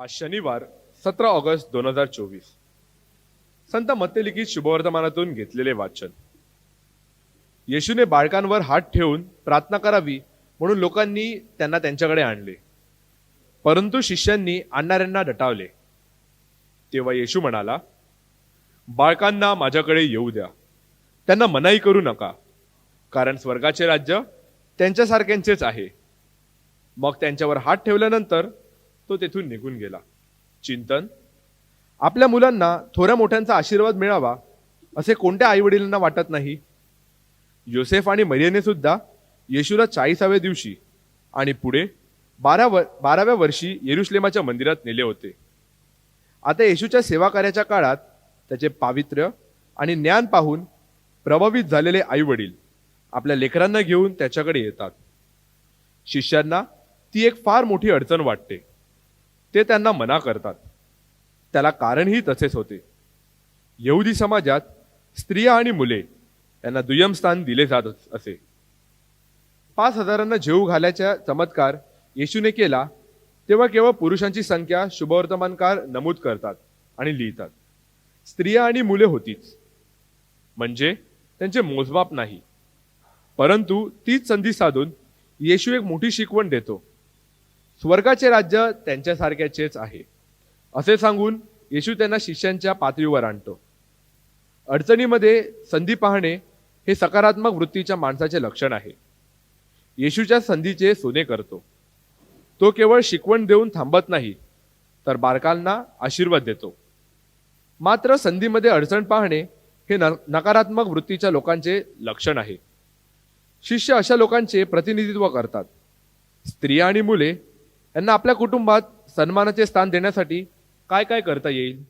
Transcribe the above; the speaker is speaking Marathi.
आज शनिवार सतरा ऑगस्ट दोन हजार चोवीस. संत मत्यलिखित शुभवर्तमानातून घेतलेले वाचन. येशूने बाळकांवर हात ठेवून प्रार्थना करावी म्हणून लोकांनी त्यांना त्यांच्याकडे आणले. परंतु शिष्यांनी आणणाऱ्यांना दटावले तेव्हा येशू म्हणाला बाळकांना माझ्याकडे येऊ द्या. त्यांना मनाई करू नका. कारण स्वर्गाचे राज्य त्यांच्यासारख्यांचेच आहे. मग त्यांच्यावर हात ठेवल्यानंतर तो तेथून निघून गेला. चिंतन? आपल्या मुलांना थोड्या मोठ्यांचा आशीर्वाद मिळावा असे कोणत्या आईवडिलांना वाटत नाही? योसेफ आणि मरियने सुद्धा येशूला चाळीसाव्या दिवशी आणि पुढे बारा व बाराव्या वर्षी येरुश्लेमाच्या मंदिरात नेले होते. आता येशूच्या सेवाकार्याच्या काळात त्याचे पावित्र्य आणि ज्ञान पाहून प्रभावित झालेले आईवडील आपल्या लेकरांना घेऊन त्याच्याकडे येतात. शिष्यांना ती एक फार मोठी अडचण वाटते. ते त्यांना मना करतात. त्याला कारणही तसेच होते. यहुदी समाजात स्त्रिया आणि मुले यांना दुय्यम स्थान दिले जात असे. पाच हजारांना जेऊ घालायचा चमत्कार येशूने केला तेव्हा केवळ पुरुषांची संख्या शुभवर्तमानकार नमूद करतात आणि लिहितात. स्त्रिया आणि मुले होतीच. म्हणजे त्यांचे मोजमाप नाही. परंतु तीच संधी साधून येशू एक मोठी शिकवण देतो. स्वर्गाचे राज्य त्यांच्यासारख्याचेच आहे. असे सांगून येशू त्यांना शिष्यांच्या पातळीवर आणतो. अडचणीमध्ये संधी पाहणे हे सकारात्मक वृत्तीच्या माणसाचे लक्षण आहे. येशूच्या संधीचे सोने करतो. तो केवळ शिकवण देऊन थांबत नाही तर बारकांना आशीर्वाद देतो. मात्र संधीमध्ये अडचण पाहणे हे न नकारात्मक वृत्तीच्या लोकांचे लक्षण आहे. शिष्य अशा लोकांचे प्रतिनिधित्व करतात. स्त्रिया आणि मुले यांना आपल्या कुटुंबात सन्मानाचे स्थान देण्यासाठी काय काय करता येईल?